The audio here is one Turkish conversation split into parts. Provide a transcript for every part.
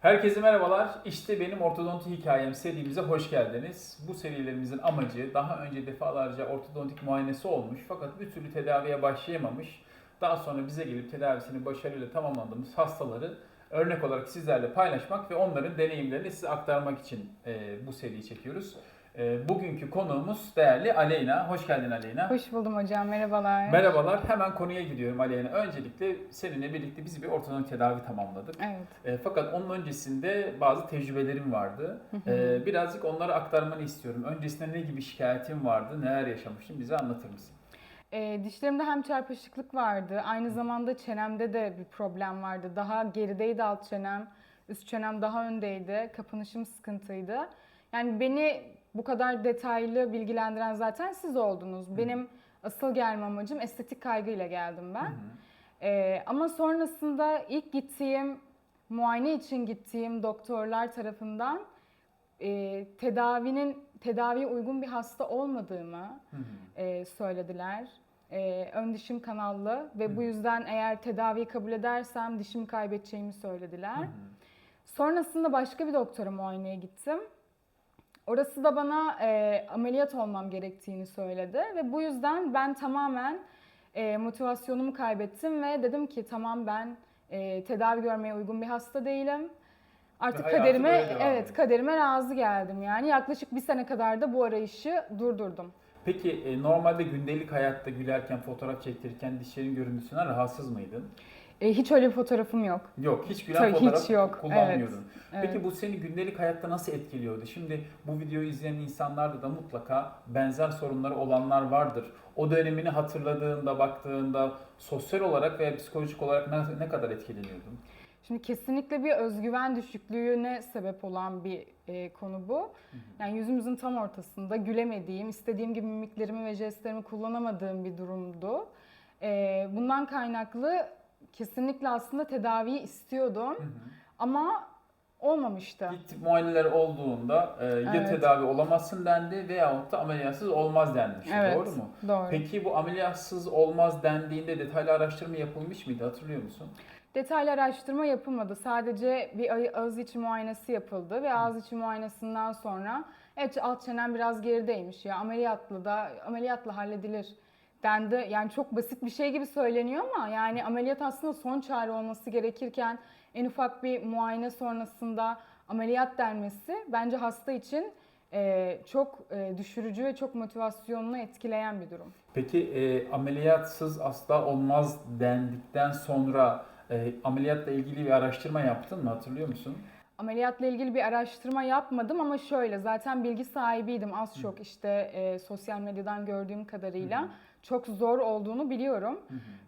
Herkese merhabalar. İşte benim ortodonti hikayem serimize hoş geldiniz. Bu serilerimizin amacı daha önce defalarca ortodontik muayenesi olmuş fakat bir türlü tedaviye başlayamamış. Daha sonra bize gelip tedavisini başarıyla tamamlandığımız hastaları örnek olarak sizlerle paylaşmak ve onların deneyimlerini size aktarmak için bu seriyi çekiyoruz. E, bugünkü konuğumuz değerli Aleyna. Hoş geldin Aleyna. Hoş buldum hocam, merhabalar. Merhabalar. Hemen konuya gidiyorum Aleyna. Öncelikle seninle birlikte biz bir ortodontik tedavi tamamladık. Evet. E, fakat onun öncesinde bazı tecrübelerim vardı. E, birazcık onları aktarmanı istiyorum. Öncesinde ne gibi şikayetin vardı, neler yaşamıştın bize anlatır mısın? Ee, dişlerimde hem çarpışıklık vardı, aynı zamanda çenemde de bir problem vardı. Daha gerideydi alt çenem, üst çenem daha öndeydi, kapanışım sıkıntıydı. Yani beni bu kadar detaylı bilgilendiren zaten siz oldunuz. Benim asıl gelme amacım estetik kaygıyla geldim ben. Ee, ama sonrasında ilk gittiğim, muayene için gittiğim doktorlar tarafından e, tedavinin tedaviye uygun bir hasta olmadığımı e, söylediler. E, ön dişim kanallı ve bu yüzden eğer tedaviyi kabul edersem dişimi kaybedeceğimi söylediler. Sonrasında başka bir doktora muayeneye gittim. Orası da bana e, ameliyat olmam gerektiğini söyledi ve bu yüzden ben tamamen e, motivasyonumu kaybettim ve dedim ki tamam ben e, tedavi görmeye uygun bir hasta değilim. Artık hayatı kaderime evet kaderime razı geldim yani yaklaşık bir sene kadar da bu arayışı durdurdum. Peki e, normalde gündelik hayatta gülerken, fotoğraf çektirirken dişlerin görüntüsünden rahatsız mıydın? E, hiç öyle bir fotoğrafım yok. Yok, hiç gülen Tabii, fotoğraf hiç yok. kullanmıyordun. Evet. Peki bu seni gündelik hayatta nasıl etkiliyordu? Şimdi bu videoyu izleyen insanlarda da mutlaka benzer sorunları olanlar vardır. O dönemini hatırladığında, baktığında sosyal olarak veya psikolojik olarak ne, ne kadar etkileniyordun? Şimdi kesinlikle bir özgüven düşüklüğüne sebep olan bir e, konu bu. Yani yüzümüzün tam ortasında gülemediğim, istediğim gibi mimiklerimi ve jestlerimi kullanamadığım bir durumdu. E, bundan kaynaklı kesinlikle aslında tedaviyi istiyordum ama olmamıştı. İlk muayeneler olduğunda e, ya Evet. tedavi olamazsın dendi veyahut da ameliyatsız olmaz denmişti. Evet, Doğru mu? Doğru. Peki bu ameliyatsız olmaz dendiğinde detaylı araştırma yapılmış mıydı hatırlıyor musun? Detaylı araştırma yapılmadı. Sadece bir ağ- ağız içi muayenesi yapıldı ve ağız içi muayenesinden sonra evet alt çenem biraz gerideymiş ya ameliyatla da ameliyatla halledilir dendi. Yani çok basit bir şey gibi söyleniyor ama yani ameliyat aslında son çare olması gerekirken en ufak bir muayene sonrasında ameliyat denmesi bence hasta için e, çok e, düşürücü ve çok motivasyonunu etkileyen bir durum. Peki e, ameliyatsız asla olmaz dendikten sonra e, ameliyatla ilgili bir araştırma yaptın mı hatırlıyor musun? Ameliyatla ilgili bir araştırma yapmadım ama şöyle zaten bilgi sahibiydim az çok işte e, sosyal medyadan gördüğüm kadarıyla çok zor olduğunu biliyorum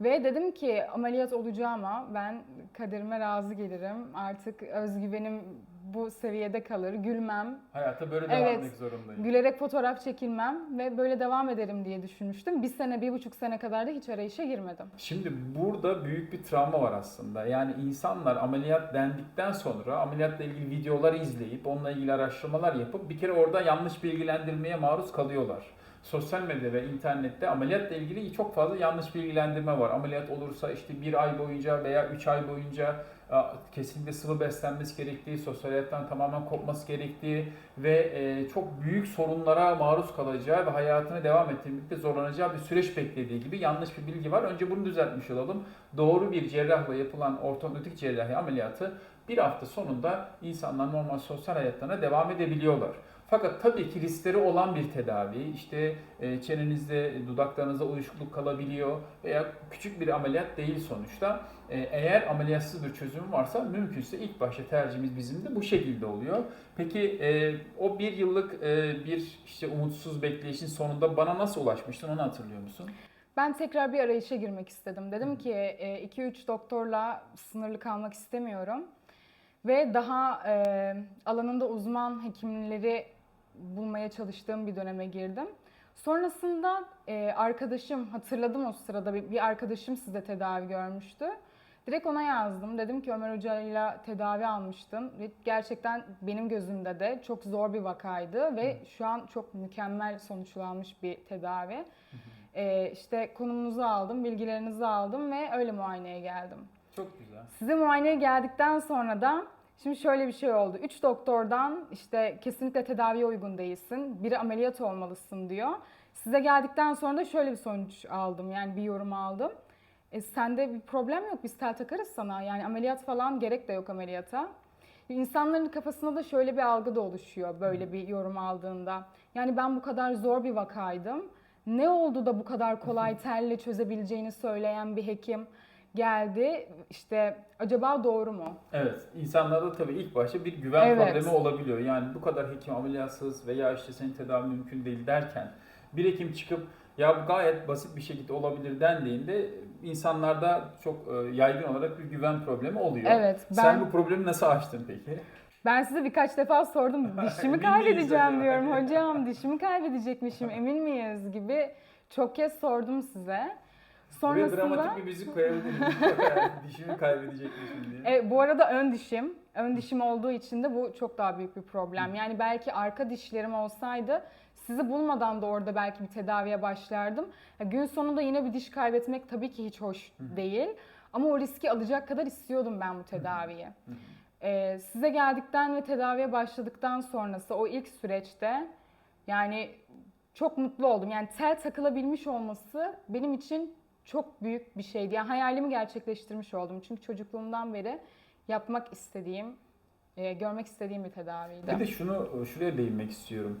ve dedim ki ameliyat olacağıma ben kaderime razı gelirim artık özgüvenim bu seviyede kalır gülmem Hayata böyle devam Evet. etmek zorundayım. gülerek fotoğraf çekilmem ve böyle devam ederim diye düşünmüştüm bir sene bir buçuk sene kadar da hiç arayışa girmedim. Şimdi burada büyük bir travma var aslında. Yani insanlar ameliyat dendikten sonra ameliyatla ilgili videolar izleyip onunla ilgili araştırmalar yapıp bir kere orada yanlış bilgilendirmeye maruz kalıyorlar. Sosyal medya ve internette ameliyatla ilgili çok fazla yanlış bilgilendirme var. Ameliyat olursa işte bir ay boyunca veya üç ay boyunca kesinlikle sıvı beslenmesi gerektiği, sosyal hayattan tamamen kopması gerektiği ve e, çok büyük sorunlara maruz kalacağı ve hayatını devam ettirmekte zorlanacağı bir süreç beklediği gibi yanlış bir bilgi var. Önce bunu düzeltmiş olalım. Doğru bir cerrahla yapılan ortodontik cerrahi ameliyatı bir hafta sonunda insanlar normal sosyal hayatlarına devam edebiliyorlar. Fakat tabii ki riskleri olan bir tedavi, işte e, çenenizde, dudaklarınızda uyuşukluk kalabiliyor veya küçük bir ameliyat değil sonuçta. E, eğer ameliyatsız bir çözüm varsa mümkünse ilk başta tercihimiz bizim de bu şekilde oluyor. Peki e, o bir yıllık bir işte umutsuz bekleyişin sonunda bana nasıl ulaşmıştın onu hatırlıyor musun? Ben tekrar bir arayışa girmek istedim. Dedim ki 2-3 doktorla sınırlı kalmak istemiyorum. Ve daha e, alanında uzman hekimleri bulmaya çalıştığım bir döneme girdim. Sonrasında e, arkadaşım, hatırladım o sırada bir, bir arkadaşım size tedavi görmüştü. Direkt ona yazdım. Dedim ki Ömer Hoca'yla tedavi almıştın. Ve gerçekten benim gözümde de çok zor bir vakaydı. Ve şu an çok mükemmel sonuçlanmış bir tedavi. Ee, işte konumunuzu aldım, bilgilerinizi aldım ve öyle muayeneye geldim. Çok güzel. Size muayeneye geldikten sonra da Şimdi şöyle bir şey oldu. Üç doktordan işte kesinlikle tedaviye uygun değilsin. Biri ameliyat olmalısın diyor. Size geldikten sonra da şöyle bir sonuç aldım. Yani bir yorum aldım. E, sende bir problem yok. Biz tel takarız sana. Yani ameliyat falan gerek de yok ameliyata. İnsanların kafasında da şöyle bir algı da oluşuyor böyle bir yorum aldığında. Yani ben bu kadar zor bir vakaydım. Ne oldu da bu kadar kolay telle çözebileceğini söyleyen bir hekim geldi. İşte acaba doğru mu? Evet, insanlarda tabii ilk başta bir güven Evet. problemi olabiliyor. Yani bu kadar hekim ameliyatsız veya işte senin tedavi mümkün değil derken bir hekim çıkıp ya bu gayet basit bir şekilde olabilir dendiğinde insanlarda çok e, yaygın olarak bir güven problemi oluyor. Evet, ben- Sen bu problemi nasıl aştın peki? Ben size birkaç defa sordum. Dişimi kaybedeceğim diyorum. Hocam dişimi kaybedecekmişim emin miyiz gibi çok kez sordum size. Buraya Sonrasında dramatik bir müzik koyabilir miyiz? Dişimi kaybedecekmişim diye. e, bu arada ön dişim, ön dişim olduğu için de bu çok daha büyük bir problem. Yani belki arka dişlerim olsaydı sizi bulmadan da orada belki bir tedaviye başlardım. Ya gün sonunda yine bir diş kaybetmek tabii ki hiç hoş değil. Ama o riski alacak kadar istiyordum ben bu tedaviyi. Ee, size geldikten ve tedaviye başladıktan sonrası o ilk süreçte yani çok mutlu oldum. Yani tel takılabilmiş olması benim için çok büyük bir şeydi. Yani hayalimi gerçekleştirmiş oldum. Çünkü çocukluğumdan beri yapmak istediğim, e, görmek istediğim bir tedaviydi. Bir de şunu şuraya değinmek istiyorum.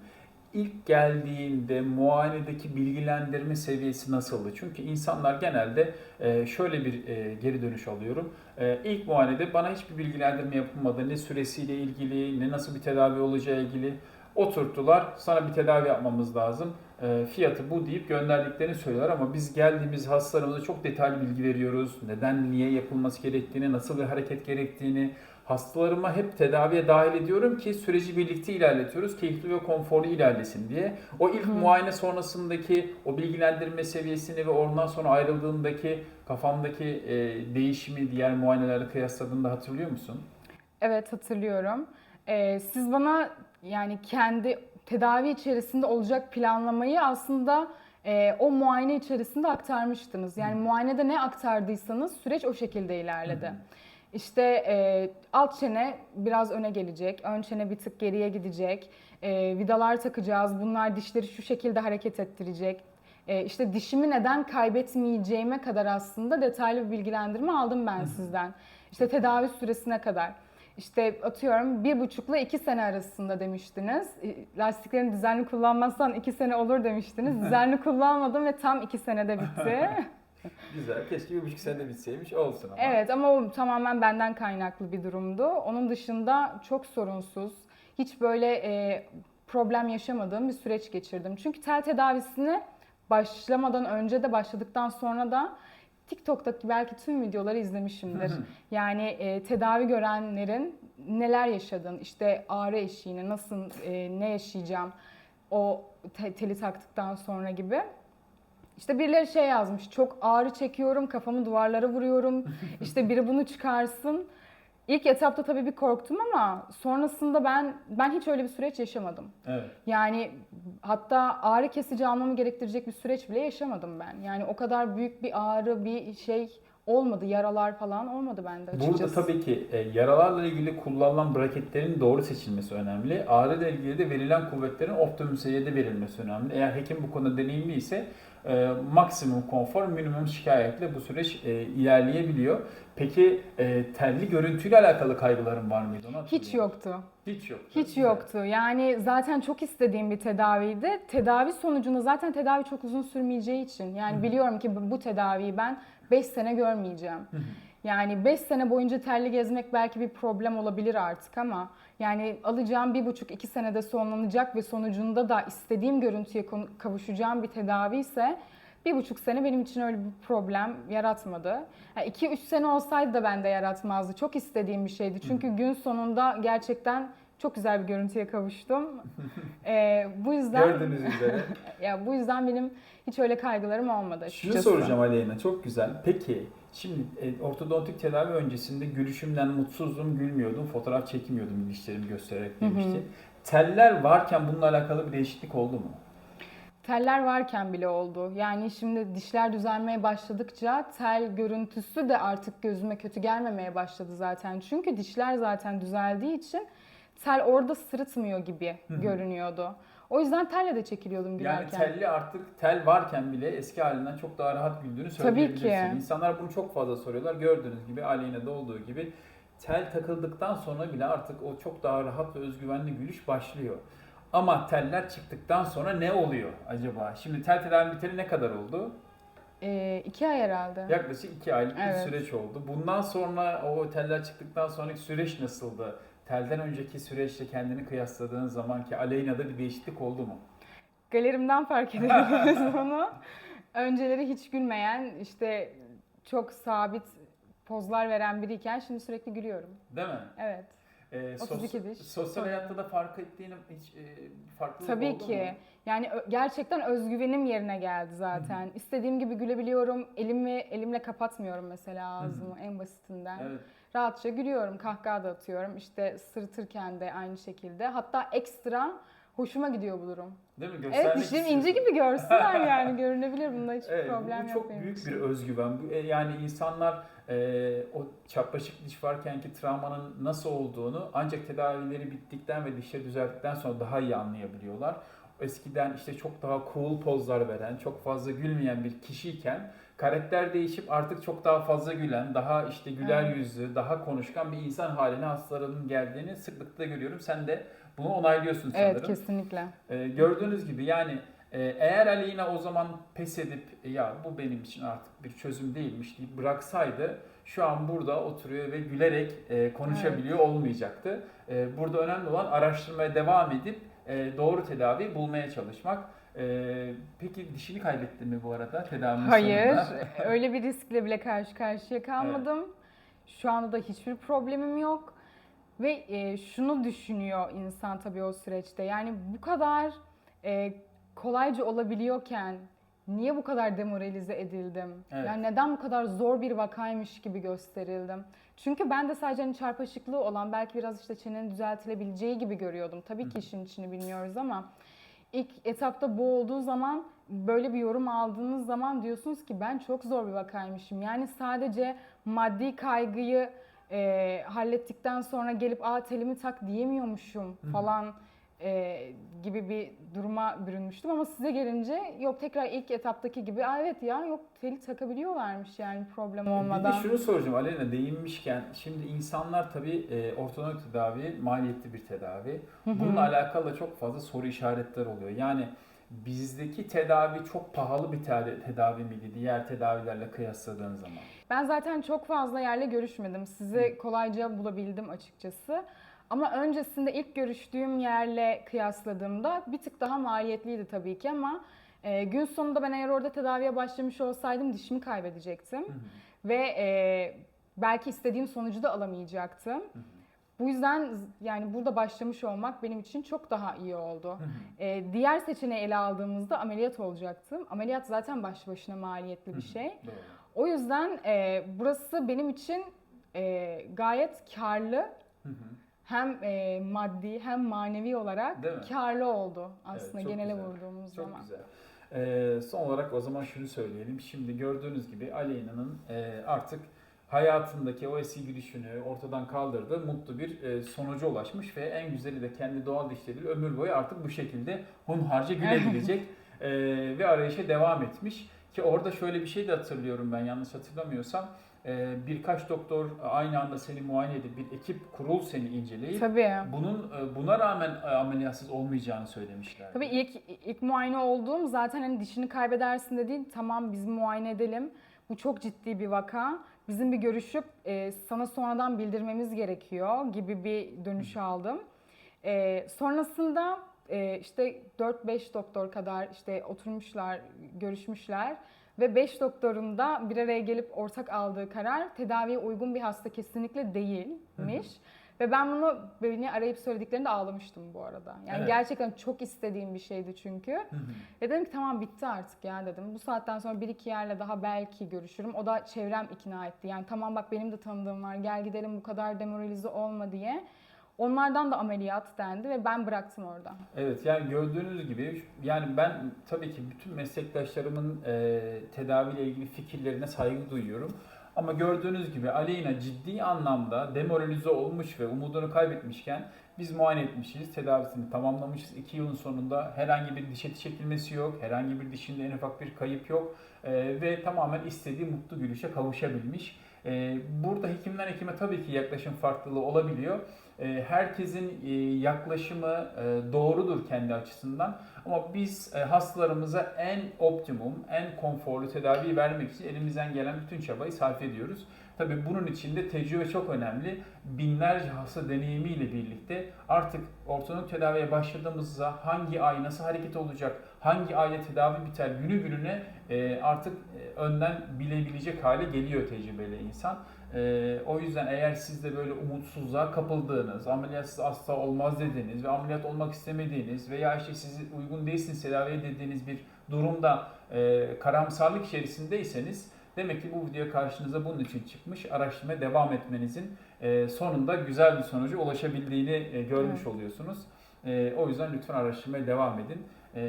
İlk geldiğinde muayenedeki bilgilendirme seviyesi nasıldı? Çünkü insanlar genelde e, şöyle bir e, geri dönüş alıyorum. E, İlk muayenede bana hiçbir bilgilendirme yapılmadı. Ne süresiyle ilgili, ne nasıl bir tedavi olacağı ilgili. Oturttular, sana bir tedavi yapmamız lazım. E, Fiyatı bu deyip gönderdiklerini söylüyorlar ama biz geldiğimiz hastalarımıza çok detaylı bilgi veriyoruz. Neden, niye yapılması gerektiğini, nasıl bir hareket gerektiğini, Hastalarıma hep tedaviye dahil ediyorum ki süreci birlikte ilerletiyoruz. Keyifli ve konforlu ilerlesin diye. O ilk muayene sonrasındaki o bilgilendirme seviyesini ve ondan sonra ayrıldığındaki kafamdaki e, değişimi diğer muayenelerle kıyasladığında hatırlıyor musun? Evet hatırlıyorum. Ee, siz bana yani kendi tedavi içerisinde olacak planlamayı aslında e, o muayene içerisinde aktarmıştınız. Yani muayenede ne aktardıysanız süreç o şekilde ilerledi. İşte e, alt çene biraz öne gelecek, ön çene bir tık geriye gidecek, e, vidalar takacağız, bunlar dişleri şu şekilde hareket ettirecek. E, işte dişimi neden kaybetmeyeceğime kadar aslında detaylı bir bilgilendirme aldım ben sizden. İşte tedavi süresine kadar. İşte atıyorum bir buçukla iki sene arasında demiştiniz. E, Lastiklerin düzenli kullanmazsan iki sene olur demiştiniz. Düzenli kullanmadım ve tam iki senede bitti. Güzel. Keşke bir buçuk senede bitseymiş olsun ama. Evet ama o tamamen benden kaynaklı bir durumdu. Onun dışında çok sorunsuz, hiç böyle e, problem yaşamadığım bir süreç geçirdim. Çünkü tel tedavisine başlamadan önce de başladıktan sonra da TikTok'taki belki tüm videoları izlemişimdir. yani e, tedavi görenlerin neler yaşadığını, işte ağrı eşiğini, nasıl, e, ne yaşayacağım o te- teli taktıktan sonra gibi. İşte birileri şey yazmış, çok ağrı çekiyorum, kafamı duvarlara vuruyorum, işte biri bunu çıkarsın. İlk etapta tabii bir korktum ama sonrasında ben ben hiç öyle bir süreç yaşamadım. Evet. Yani hatta ağrı kesici almamı gerektirecek bir süreç bile yaşamadım ben. Yani o kadar büyük bir ağrı, bir şey olmadı, yaralar falan olmadı bende açıkçası. Burada tabii ki e, yaralarla ilgili kullanılan braketlerin doğru seçilmesi önemli. Ağrıyla ilgili de verilen kuvvetlerin optimum seviyede verilmesi önemli. Eğer hekim bu konuda deneyimli ise e, maksimum konfor, minimum şikayetle bu süreç e, ilerleyebiliyor. Peki e, telli görüntüyle alakalı kaygıların var mıydı? Hatırlıyor Hiç yoktu. Hiç yoktu. Hiç yoktu. Yani zaten çok istediğim bir tedaviydi. Tedavi sonucunda zaten tedavi çok uzun sürmeyeceği için. Yani biliyorum ki bu tedaviyi ben 5 sene görmeyeceğim. Yani 5 sene boyunca terli gezmek belki bir problem olabilir artık ama yani alacağım bir buçuk iki senede sonlanacak ve sonucunda da istediğim görüntüye kavuşacağım bir tedavi ise bir buçuk sene benim için öyle bir problem yaratmadı. 2-3 sene olsaydı da bende yaratmazdı. Çok istediğim bir şeydi. Çünkü gün sonunda gerçekten çok güzel bir görüntüye kavuştum. Ee, bu yüzden Gördüğünüz üzere. ya bu yüzden benim hiç öyle kaygılarım olmadı Şunu açıkçası. soracağım Aleyna çok güzel. Peki şimdi e, ortodontik tedavi öncesinde gülüşümden mutsuzdum, gülmüyordum, fotoğraf çekmiyordum dişlerimi göstererek demişti. Teller varken bununla alakalı bir değişiklik oldu mu? Teller varken bile oldu. Yani şimdi dişler düzelmeye başladıkça tel görüntüsü de artık gözüme kötü gelmemeye başladı zaten. Çünkü dişler zaten düzeldiği için tel orada sırıtmıyor gibi görünüyordu. O yüzden telle de çekiliyordum Yani gülerken. telli artık tel varken bile eski halinden çok daha rahat güldüğünü Tabii söyleyebilirsin. ki. İnsanlar bunu çok fazla soruyorlar. Gördüğünüz gibi Aleyna'da olduğu gibi tel takıldıktan sonra bile artık o çok daha rahat ve özgüvenli gülüş başlıyor. Ama teller çıktıktan sonra ne oluyor acaba? Şimdi tel tedavi biteli ne kadar oldu? Ee, iki ay herhalde. Yaklaşık iki aylık bir Evet. süreç oldu. Bundan sonra o teller çıktıktan sonraki süreç nasıldı? Telden önceki süreçle kendini kıyasladığın zamanki Aleyna'da bir değişiklik oldu mu? Galerimden fark edebiliriz bunu. Önceleri hiç gülmeyen, işte çok sabit pozlar veren biriyken şimdi sürekli gülüyorum. Değil mi? Evet. Ee, 32 sos- diş. Sosyal hayatta da fark ettiğin hiç e, farklılık Tabii oldu ki. mu? Yani gerçekten özgüvenim yerine geldi zaten. İstediğim gibi gülebiliyorum. Elimi elimle kapatmıyorum mesela ağzımı en basitinden. Evet. Rahatça gülüyorum, kahkaha da atıyorum. İşte sırıtırken de aynı şekilde. Hatta ekstra hoşuma gidiyor bu durum. Değil mi? Göstermek Evet dişlerim ince gibi görsünler yani görünebilir. Bunda hiçbir Evet, problem bu yok çok benim büyük bir özgüven. Bu, e, Yani insanlar e, o çapraşık diş varkenki travmanın nasıl olduğunu ancak tedavileri bittikten ve dişleri düzeldikten sonra daha iyi anlayabiliyorlar. Eskiden işte çok daha cool pozlar veren, çok fazla gülmeyen bir kişiyken karakter değişip artık çok daha fazla gülen, daha işte güler Evet. yüzlü, daha konuşkan bir insan haline hastalarının geldiğini sıklıkla görüyorum. Sen de bunu onaylıyorsun sanırım. Evet kesinlikle. Ee, gördüğünüz gibi yani e, eğer Aleyna o zaman pes edip "E, ya bu benim için artık bir çözüm değilmiş deyip bıraksaydı şu an burada oturuyor ve gülerek e, konuşabiliyor olmayacaktı. E, burada önemli olan araştırmaya devam edip e, doğru tedavi bulmaya çalışmak. E, peki dişini kaybettin mi bu arada tedavinin Hayır, sonunda? öyle bir riskle bile karşı karşıya kalmadım. Şu anda da hiçbir problemim yok. Ve e, şunu düşünüyor insan tabii o süreçte. Yani bu kadar e, kolayca olabiliyorken niye bu kadar demoralize edildim? Evet. Yani neden bu kadar zor bir vakaymış gibi gösterildim? Çünkü ben de sadece hani çarpışıklığı olan belki biraz işte çenenin düzeltilebileceği gibi görüyordum. Tabii ki işin içini bilmiyoruz ama ilk etapta bu olduğu zaman böyle bir yorum aldığınız zaman diyorsunuz ki ben çok zor bir vakaymışım. Yani sadece maddi kaygıyı e, hallettikten sonra gelip aa telimi tak diyemiyormuşum falan e, gibi bir duruma bürünmüştüm. Ama size gelince yok tekrar ilk etaptaki gibi aa evet ya yok teli takabiliyorlarmış yani problem Bir olmadan. de şunu soracağım Aleyna değinmişken şimdi insanlar tabii e, ortodonik tedavi maliyetli bir tedavi. Bununla alakalı da çok fazla soru işaretler oluyor. Yani bizdeki tedavi çok pahalı bir te- tedavi miydi diğer tedavilerle kıyasladığın zaman? Ben zaten çok fazla yerle görüşmedim. Sizi kolayca bulabildim açıkçası. Ama öncesinde ilk görüştüğüm yerle kıyasladığımda bir tık daha maliyetliydi tabii ki ama e, gün sonunda ben eğer orada tedaviye başlamış olsaydım dişimi kaybedecektim. Ve e, belki istediğim sonucu da alamayacaktım. Bu yüzden yani burada başlamış olmak benim için çok daha iyi oldu. E, diğer seçeneği ele aldığımızda ameliyat olacaktım. Ameliyat zaten başlı başına maliyetli bir şey. Doğru. O yüzden e, burası benim için e, gayet karlı. Hı hı. Hem e, maddi hem manevi olarak karlı oldu aslında çok genele güzel. vurduğumuz Çok zaman. güzel. Ee, son olarak o zaman şunu söyleyelim. Şimdi gördüğünüz gibi Aleyna'nın e, artık hayatındaki o eski gülüşünü ortadan kaldırdı. Mutlu bir e, sonuca ulaşmış ve en güzeli de kendi doğal dişleriyle ömür boyu artık bu şekilde hunharca gülebilecek e, ve arayışa devam etmiş. Ki orada şöyle bir şey de hatırlıyorum ben yanlış hatırlamıyorsam. E, birkaç doktor aynı anda seni muayene edip bir ekip kurul seni inceleyip Tabii. bunun e, buna rağmen e, ameliyatsız olmayacağını söylemişler. Tabii ilk ilk muayene olduğum zaten hani dişini kaybedersin de değil. Tamam biz muayene edelim. Bu çok ciddi bir vaka. Bizim bir görüşüp e, sana sonradan bildirmemiz gerekiyor gibi bir dönüş aldım. E, sonrasında e, işte 4-5 doktor kadar işte oturmuşlar, görüşmüşler ve 5 doktorun da bir araya gelip ortak aldığı karar tedaviye uygun bir hasta kesinlikle değilmiş. Ve ben bunu beni arayıp söylediklerinde ağlamıştım bu arada. Yani Evet. gerçekten çok istediğim bir şeydi çünkü. Hı hı. Ve dedim ki tamam bitti artık ya dedim. Bu saatten sonra bir iki yerle daha belki görüşürüm. O da çevrem ikna etti. Yani tamam bak benim de tanıdığım var gel gidelim bu kadar demoralize olma diye. Onlardan da ameliyat dendi ve ben bıraktım orada. Evet yani gördüğünüz gibi yani ben tabii ki bütün meslektaşlarımın e, tedaviyle ilgili fikirlerine saygı duyuyorum. Ama gördüğünüz gibi Aleyna ciddi anlamda demoralize olmuş ve umudunu kaybetmişken biz muayene etmişiz, tedavisini tamamlamışız. İki yılın sonunda herhangi bir diş eti çekilmesi yok, herhangi bir dişinde en ufak bir kayıp yok e, ve tamamen istediği mutlu gülüşe kavuşabilmiş. E, burada hekimden hekime tabii ki yaklaşım farklılığı olabiliyor. E, herkesin e, yaklaşımı e, doğrudur kendi açısından ama biz hastalarımıza en optimum, en konforlu tedaviyi vermek için elimizden gelen bütün çabayı sarf ediyoruz. Tabii bunun için de tecrübe çok önemli. Binlerce hasta deneyimiyle birlikte artık ortodontik tedaviye başladığımızda hangi ay nasıl hareket olacak, hangi ayda tedavi biter günü gününe artık önden bilebilecek hale geliyor tecrübeli insan. Ee, o yüzden eğer siz de böyle umutsuzluğa kapıldığınız, ameliyatsız hasta olmaz dediğiniz ve ameliyat olmak istemediğiniz veya işte sizi uygun değilsiniz tedaviye dediğiniz bir durumda e, karamsarlık içerisindeyseniz demek ki bu video karşınıza bunun için çıkmış. Araştırmaya devam etmenizin e, sonunda güzel bir sonuca ulaşabildiğini e, görmüş Evet. oluyorsunuz. E, o yüzden lütfen araştırmaya devam edin. E,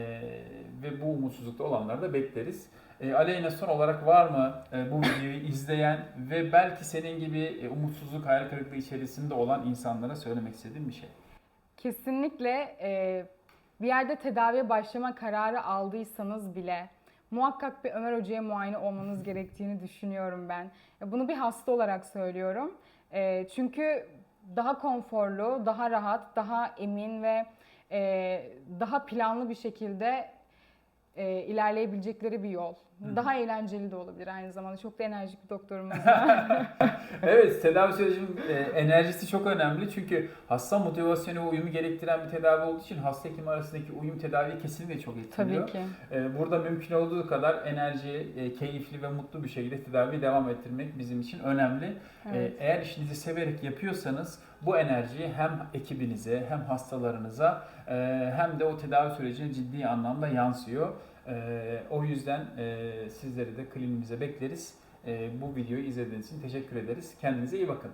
ve bu umutsuzlukta olanları da bekleriz. E, Aleyna son olarak var mı e, bu videoyu izleyen ve belki senin gibi e, umutsuzluk, hayal kırıklığı içerisinde olan insanlara söylemek istediğin bir şey? Kesinlikle e, bir yerde tedaviye başlama kararı aldıysanız bile muhakkak bir Ömer Hoca'ya muayene olmanız gerektiğini düşünüyorum ben. Ya Bunu bir hasta olarak söylüyorum. E, çünkü daha konforlu, daha rahat, daha emin ve e, daha planlı bir şekilde e, ilerleyebilecekleri bir yol. Hı hı. Daha eğlenceli de olabilir aynı zamanda. Çok da enerjik bir doktorumuz var. Evet, tedavi sürecinin e, enerjisi çok önemli çünkü hasta motivasyonu ve uyumu gerektiren bir tedavi olduğu için hasta hekim arasındaki uyum tedaviyi kesinlikle çok etkiliyor. Tabii ki. E, Burada mümkün olduğu kadar enerji, e, keyifli ve mutlu bir şekilde tedaviyi devam ettirmek bizim için önemli. E, Evet. Eğer işinizi severek yapıyorsanız bu enerjiyi hem ekibinize hem hastalarınıza e, hem de o tedavi sürecine ciddi anlamda yansıyor. E, O yüzden e, sizleri de klinimize bekleriz. E, Bu videoyu izlediğiniz için teşekkür ederiz. Kendinize iyi bakın.